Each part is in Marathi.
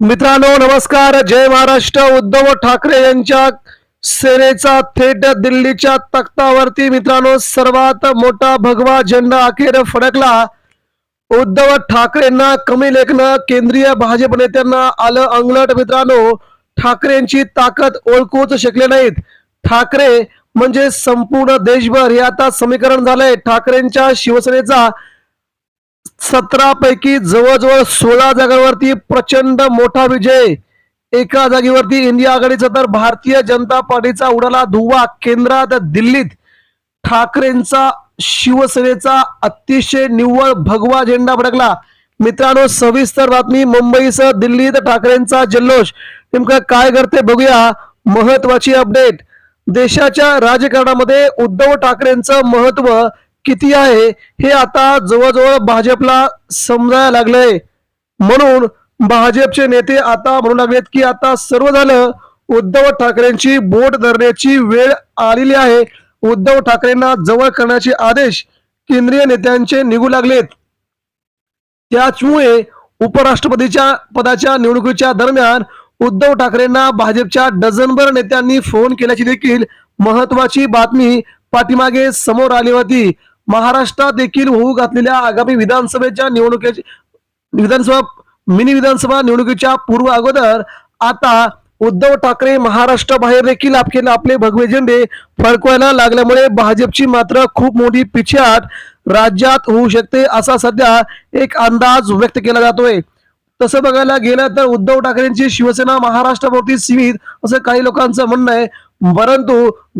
मित्रांनो नमस्कार. जय महाराष्ट्र. उद्धव ठाकरे यांच्या सेनेचा थेट दिल्लीच्या तख्तावरती मित्रांनो सर्वात मोठा भगवा झेंडा अखेर फडकला. उद्धव ठाकरेंना कमी लेखनं केंद्रीय भाजप नेत्यांना आलं अंगलट मित्रांनो. ठाकरेंची ताकद ओळखूच शकले नाहीत. ठाकरे म्हणजे संपूर्ण देशभर. हे आता समीकरण झालंय. ठाकरेंच्या शिवसेनेचा सतरा पैकी जवळजवळ सोळा जागांवरती प्रचंड मोठा विजय. एका जागेवरती इंडिया आघाडीचा तर भारतीय जनता पार्टीचा उडाला धुवा केंद्रात दिल्लीत. ठाकरेंचा शिवसेनेचा अतिशय निव्वळ भगवा झेंडा भडकला मित्रांनो सविस्तर बातमी मुंबईसह दिल्लीत ठाकरेंचा जल्लोष. नेमकं काय करते बघूया. महत्वाची अपडेट. देशाच्या राजकारणामध्ये उद्धव ठाकरेंचं महत्त्व किती आहे हे आता जवळजवळ भाजपला समजायला लागलंय. म्हणून भाजपचे नेते आता म्हणू लागलेत की आता सर्व झालं उद्धव ठाकरेंची बोट धरण्याची वेळ आलेली आहे. उद्धव ठाकरेंना जवळ करण्याचे आदेश केंद्रीय नेत्यांचे निघू लागलेत. त्याचमुळे उपराष्ट्रपतीच्या पदाच्या निवडणुकीच्या दरम्यान उद्धव ठाकरेंना भाजपच्या डझनभर नेत्यांनी फोन केल्याची देखील महत्वाची बातमी पाठीमागे समोर आली होती. महाराष्ट्रात देखील होऊ घातलेल्या आगामी विधानसभेच्या निवडणुकीची विधानसभा मिनी विधानसभा निवडणुकीच्या पूर्व अगोदर आता उद्धव ठाकरे महाराष्ट्राबाहेर देखील आपले आपले भगवे झेंडे फडकवायला लागल्यामुळे भाजपची मात्र खूप मोठी पिछेहाट राज्यात होऊ शकते असा सध्या एक अंदाज व्यक्त केला जातोय. तसं बघायला गेलं तर उद्धव ठाकरेंची शिवसेना महाराष्ट्रापुरती सीमित असं काही लोकांचं म्हणणं आहे. परंतु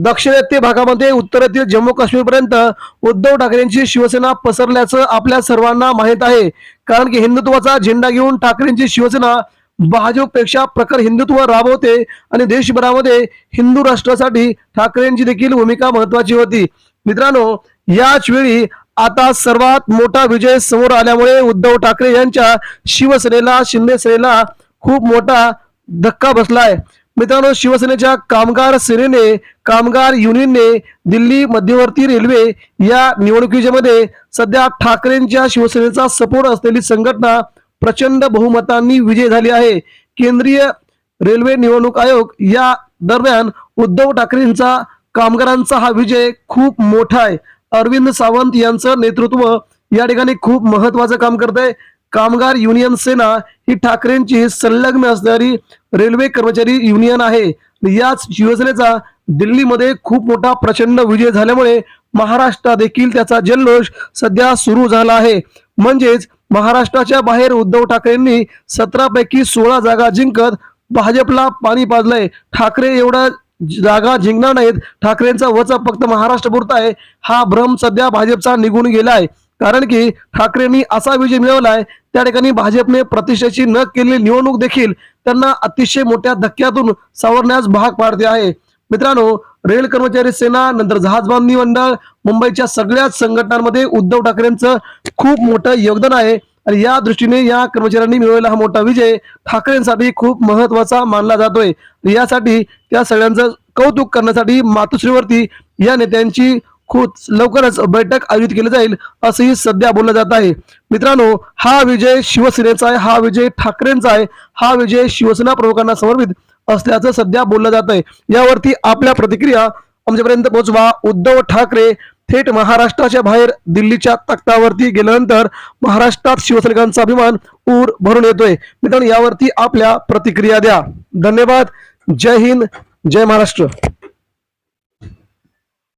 दक्षिणेत्य भागामध्ये उत्तरेतील जम्मू काश्मीर पर्यंत उद्धव ठाकरेंची शिवसेना पसरल्याचं आपल्या सर्वांना माहीत आहे. कारण की हिंदुत्वाचा झेंडा घेऊन ठाकरेंची शिवसेना भाजपपेक्षा प्रखर हिंदुत्व राबवते आणि देशभरामध्ये हिंदू राष्ट्रासाठी ठाकरेंची देखील भूमिका महत्वाची होती. मित्रांनो याच वेळी आता सर्वात मोठा विजय समोर आल्यामुळे उद्धव ठाकरे यांच्या शिवसेनेला शिंदे सेनेला खूप मोठा धक्का बसलाय. मित्रांनो शिवसेनेच्या कामगार सेनेने कामगार युनियनने दिल्ली मध्यवर्ती रेल्वे या निवडणुकीच्यामध्ये सध्या ठाकरेंच्या शिवसेनेचा सपोर्ट असलेली संघटना प्रचंड बहुमतांनी विजय झाली आहे. केंद्रीय रेल्वे निवडणूक आयोग या दरम्यान उद्धव ठाकरेंचा कामगारांचा हा विजय खूप मोठा आहे. अरविंद सावंत यांचं नेतृत्व या ठिकाणी खूप महत्वाचं काम करत आहे कामगार युनियन सेना ही ठाकरेंची संलग्न असणारी रेल्वे कर्मचारी युनियन आहे. याच शिवसेनेचा दिल्लीमध्ये खूप मोठा प्रचंड विजय झाल्यामुळे महाराष्ट्रात देखील त्याचा जल्लोष सध्या सुरू झाला आहे. म्हणजेच महाराष्ट्राच्या बाहेर उद्धव ठाकरेंनी सतरा पैकी सोळा जागा जिंकत भाजपला पाणी पाजलंय. ठाकरे एवढा जागा जिंकणार नाहीत. ठाकरेंचा वचा फक्त महाराष्ट्र पुरता आहे. हा भ्रम सध्या भाजपचा निघून गेलाय. कारण की ठाकरेंनी असा विजय मिळवलाय त्या ठिकाणी भाजपने प्रतिष्ठेची न केलेली निवडणूक देखील त्यांना अतिशय मोठ्या धक्क्यातून सावरण्यास भाग पाडते आहे. मित्रांनो रेल कर्मचारी सेना नंतर जहाज बांधणी मंडळ मुंबईच्या सगळ्याच संघटनांमध्ये उद्धव ठाकरेंचं खूप मोठं योगदान आहे आणि या दृष्टीने या कर्मचाऱ्यांनी मिळवलेला हा मोठा विजय ठाकरेंसाठी खूप महत्त्वाचा मानला जातोय. यासाठी त्या सगळ्यांचं कौतुक करण्यासाठी मातोश्रीवरती या नेत्यांची खूप लवकरच बैठक आयोजित केली जाईल असंही सध्या बोललं जात आहे. मित्रांनो हा विजय शिवसेनेचा आहे हा विजय ठाकरेंचा आहे हा विजय शिवसेना प्रमुखांना समर्पित असल्याचं सध्या बोललं जात आहे. यावरती आपल्या प्रतिक्रिया आमच्यापर्यंत पोहोचवा. उद्धव ठाकरे थेट महाराष्ट्राच्या बाहेर दिल्लीच्या तख्तावरती गेल्यानंतर महाराष्ट्रात शिवसैनिकांचा अभिमान ऊर भरून येतोय. मित्रांनो यावरती आपल्या प्रतिक्रिया द्या. धन्यवाद. जय हिंद. जय महाराष्ट्र.